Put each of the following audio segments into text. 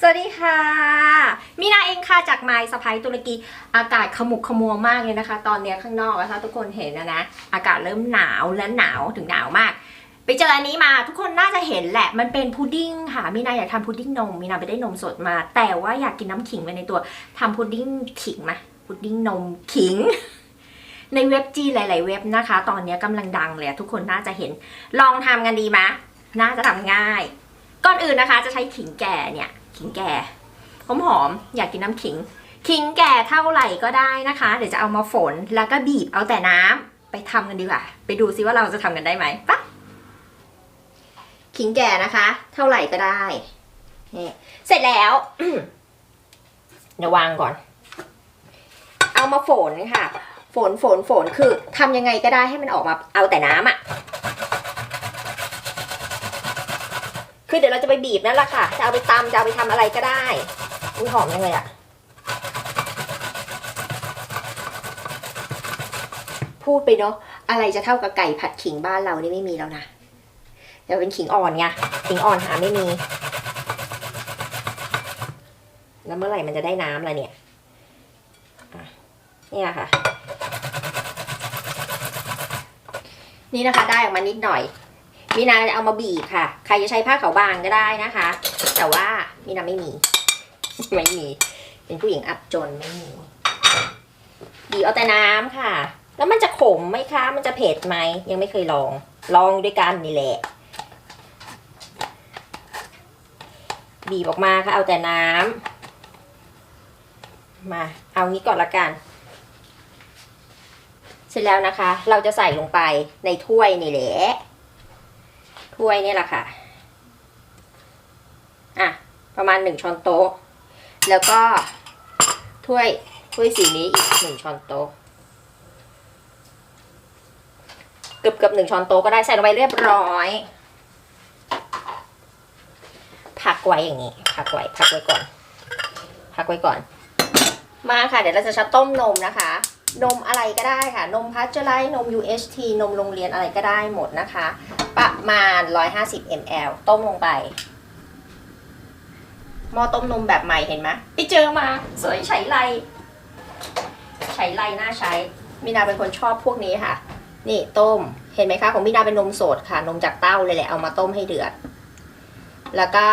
สวัสดีค่ะมีนาเองค่ะจากไมล์สไปตุรกี อากาศขมุกขมัวมากเลยนะคะ ตอนนี้ข้างนอกนะคะทุกคนเห็นนะนะ อากาศเริ่มหนาวและหนาวถึงหนาวมาก ไปเจออันนี้มาทุกคนน่าจะเห็นแหละ มันเป็นพุดดิ้งค่ะมีนาอยากทำพุดดิ้งนมมีนาไปได้นมสดมา แต่ว่าอยากกินน้ำขิงไปในตัวทำพุดดิ้งขิงไหมพุดดิ้งนมขิงในเว็บจีหลาย ๆ เว็บนะคะ ตอนนี้กำลังดังเลยทุกคนน่าจะเห็น ลองทำกันดีไหมน่าจะทำง่าย ก่อนอื่นนะคะจะใช้ขิงแก่เนี่ย ขิงแก่หอมหอมอยากกินน้ำขิง ขิงแก่เท่าไหร่ก็ได้นะคะ เดี๋ยวจะเอามาฝนแล้วก็บีบเอาแต่น้ำไปทำกันดีกว่า ไปดูซิว่าเราจะทำกันได้ไหมปะขิงแก่นะคะ เท่าไหร่ก็ได้นี่เสร็จแล้วเดี๋ยววางก่อน เอามาฝนค่ะ ฝนฝนฝนคือทำยังไงก็ได้ให้มันออกมาเอาแต่น้ำอะ คือเดี๋ยวเราจะไปบีบนั่นแหละค่ะ จะเอาไปตำจะเอาไปทำอะไรก็ได้ อุ้ยหอมยังไงอะพูดไปเนาะ อะไรจะเท่ากับไก่ผัดขิงบ้านเรานี่ไม่มีแล้วนะเดี๋ยวเป็นขิงอ่อนไง ขิงอ่อนหาไม่มี แล้วเมื่อไหร่มันจะได้น้ำล่ะเนี่ยเนี่ยค่ะ นี่นะคะได้ออกมานิดหน่อย มีนาจะเอามาบีบค่ะ ใครจะใช้ผ้าขาวบางก็ได้นะคะ แต่ว่ามีนาไม่มี ไม่มี เป็นผู้หญิงอับจนไม่มีบีบเอาแต่น้ำค่ะ แล้วมันจะขมไหมคะ มันจะเผ็ดไหม ยังไม่เคยลอง ลองด้วยกันนี่แหละ บีบออกมาค่ะ เอาแต่น้ำมา เอางี้ก่อนละกันเสร็จแล้วนะคะ เราจะใส่ลงไปในถ้วยนี่แหละ ถ้วยนี่แหละค่ะ อะ ประมาณหนึ่งช้อนโต๊ะ แล้วก็ถ้วยถ้วยสีนี้อีกหนึ่งช้อนโต๊ะเกือบเกือบหนึ่งช้อนโต๊ะก็ได้ใส่ลงไปเรียบร้อยพักไว้อย่างนี้พักไว้พักไว้ก่อนพักไว้ก่อน มาค่ะ เดี๋ยวเราจะชัต้มนมนะคะ นมอะไรก็ได้ค่ะ นมพัชเจอร์ไลนม UHT นมโรงเรียนอะไรก็ได้หมดนะคะ ประมาณ 150 ml ต้มลงไป หม้อต้มนมแบบใหม่เห็นไหมไปเจอมา สวยใช้ไรใช้ไรน่าใช้ มินาเป็นคนชอบพวกนี้ค่ะ นี่ต้ม เห็นไหมคะ ของมินาเป็นนมสดค่ะ นมจากเต้าเลยแหละ เอามาต้มให้เดือด แล้วก็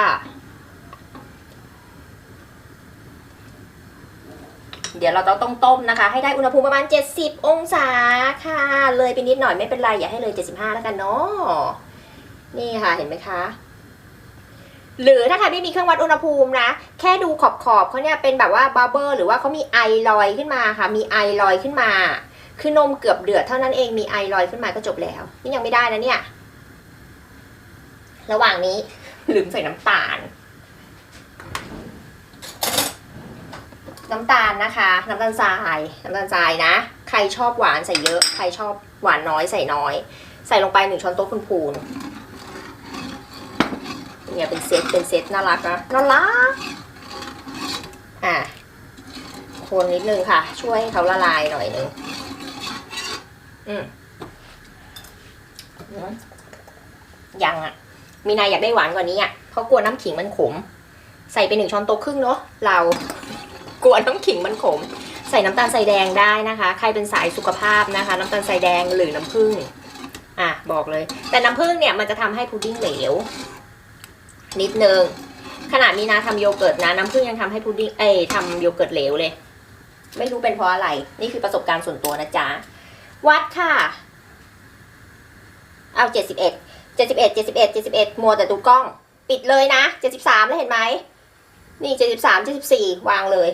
เดี๋ยวเราต้องต้มต้มนะคะ ให้ได้อุณหภูมิประมาณ 70 องศาค่ะ เลยไปนิดหน่อยไม่เป็นไร อย่าให้เลย 75 แล้วกันเนาะนี่ค่ะเห็นไหมคะหรือถ้าใครไม่มีเครื่องวัดอุณหภูมินะ แค่ดูขอบขอบๆเขาเนี่ยเป็นแบบว่าบับเบิลหรือว่าเขามีไอลอยขึ้นมาค่ะ มีไอลอยขึ้นมา คือนมเกือบเดือดเท่านั้นเองมีไอลอยขึ้นมาก็จบแล้ว นี่ยังไม่ได้นะเนี่ย ระหว่างนี้ลืมใส่น้ำตาล น้ำตาลนะคะ น้ำตาลทรายน้ำตาลทรายนะ ใครชอบหวานใส่เยอะ ใครชอบหวานน้อยใส่น้อย ใส่ลงไปหนึ่งช้อนโต๊ะพูนๆเนี่ยเป็นเซตเป็นเซตน่ารักนะน่ารักอะคนนิดนึงค่ะ ช่วยให้เขาละลายหน่อยนึงอืมอืมยังอะ มีนายอยากได้หวานกว่านี้อะเพราะกลัวน้ำขิงมันขม ใส่ไปหนึ่งช้อนโต๊ะครึ่งเนาะเรา กลัวน้ำขิงมันขม ใส่น้ำตาลทรายแดงได้นะคะ ใครเป็นสายสุขภาพนะคะ น้ำตาลทรายแดงหรือน้ำผึ้งอะบอกเลย แต่น้ำผึ้งเนี่ยมันจะทำให้พุดดิ้งเหลว นิดนึงขนาดมีนาทำโยเกิร์ตนะน้ำผึ้งยังทำให้พุดดิ้งเอ้ยทำโยเกิร์ตเหลวเลย ไม่รู้เป็นเพราะอะไร นี่คือประสบการณ์ส่วนตัวนะจ๊ะ วัดค่ะ เอาเจ็ดสิบเอ็ดเจ็ดสิบเอ็ดเจ็ดสิบเอ็ดเจ็ดสิบเอ็ดมัวแต่ดูกล้อง ปิดเลยนะเจ็ดสิบสามแล้วเห็นไหมนี่เจ็ดสิบสามเจ็ดสิบสี่วางเลย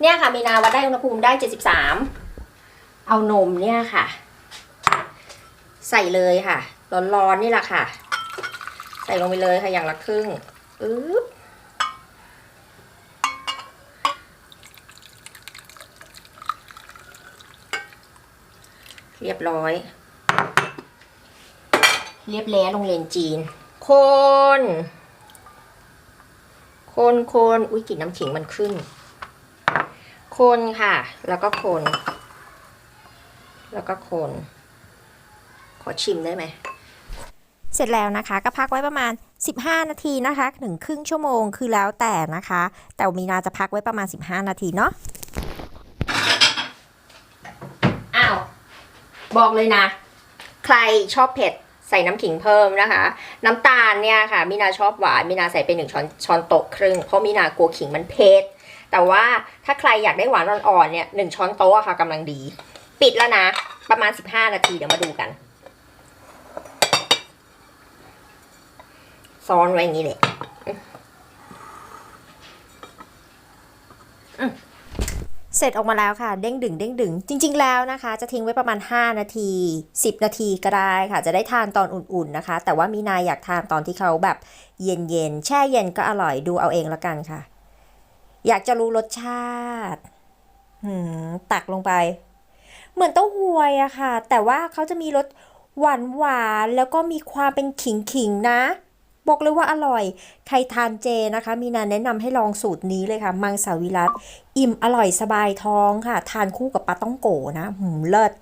เนี่ยค่ะมีนาวัดได้อุณหภูมิได้เจ็ดสิบสามเอานมเนี่ยค่ะ ใส่เลยค่ะร้อนๆนี่แหละค่ะ ใส่ลงไปเลยค่ะอย่างละครึ่งอึ๊บเรียบร้อย เรียบแล้วโรงเรียนจีน คน คนคนอุ้ยกลิ่นน้ำขิงมันขึ้น คนค่ะ แล้วก็คน แล้วก็คน ขอชิมได้ไหม เสร็จแล้วนะคะ ก็พักไว้ประมาณ 15 นาทีนะคะถึงครึ่งชั่วโมงคือแล้วแต่นะคะ แต่มีนาจะพักไว้ประมาณ 15 นาทีเนาะอ้าว บอกเลยนะ ใครชอบเผ็ด ใส่น้ำขิงเพิ่มนะคะ น้ำตาลเนี่ยค่ะมีนาชอบหวานมีนาใส่ไปหนึ่งช้อนช้อนโต๊ะครึ่งเพราะมีนากลัวขิงมันเผ็ดแต่ว่าถ้าใครอยากได้หวานอ่อนๆเนี่ยหนึ่งช้อนโต๊ะอะค่ะกำลังดี ปิดแล้วนะ ประมาณ 15 นาทีเดี๋ยวมาดูกันซ้อนไว้อย่างนี้เลยอืม เสร็จออกมาแล้วค่ะ เด้งดึงเด้งดึง จริง ๆ แล้วนะคะ จะทิ้งไว้ประมาณ 5 นาที 10 นาทีก็ได้ค่ะ จะได้ทานตอนอุ่นๆนะคะ แต่ว่ามีนายอยากทานตอนที่เขาแบบเย็นๆ แช่เย็นก็อร่อยดูเอาเองล้วกันค่ะ อยากจะรู้รสชาติหืมตักลงไป เหมือนเต้าหวยอะค่ะ แต่ว่าเขาจะมีรสหวานหวานแล้วก็มีความเป็นขิงขิงๆนะ บอกเลยว่าอร่อย ใครทานเจนะคะ มีนาแนะนำให้ลองสูตรนี้เลยค่ะ มังสวิรัตอิ่มอร่อยสบายท้องค่ะ ทานคู่กับปลาต้องโกนะหืมเลิศ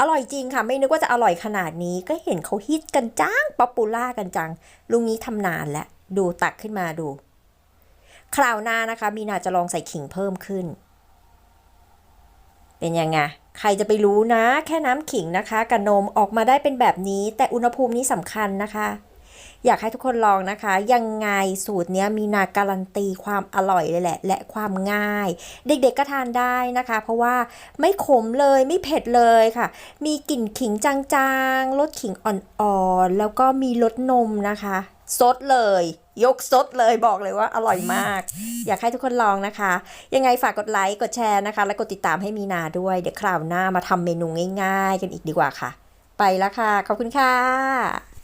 อร่อยจริงค่ะ ไม่นึกว่าจะอร่อยขนาดนี้ก็เห็นเขาฮิตกันจังป๊อปปูล่ากันจัง ลุงนี้ทำนานแล้ว ดูตักขึ้นมาดู คราวหน้านะคะ มีนาจะลองใส่ขิงเพิ่มขึ้น เป็นยังไงใครจะไปรู้นะ แค่น้ำขิงนะคะ กับนมออกมาได้เป็นแบบนี้ แต่อุณหภูมินี้สำคัญนะคะ อยากให้ทุกคนลองนะคะ ยังไงสูตรนี้มีนาการันตีความอร่อยเลยแหละ และความง่าย เด็กๆก็ทานได้นะคะ เพราะว่าไม่ขมเลยไม่เผ็ดเลยค่ะ มีกลิ่นขิงจางๆรสขิงอ่อนๆแล้วก็มีรสนมนะคะซดเลย ยกซดเลยบอกเลยว่าอร่อยมาก อยากให้ทุกคนลองนะคะ ยังไงฝากกดไลค์กดแชร์นะคะ และกดติดตามให้มีนาด้วย เดี๋ยวคราวหน้ามาทำเมนูง่าย ๆ กันอีกดีกว่าค่ะ ไปแล้วค่ะ ขอบคุณค่ะ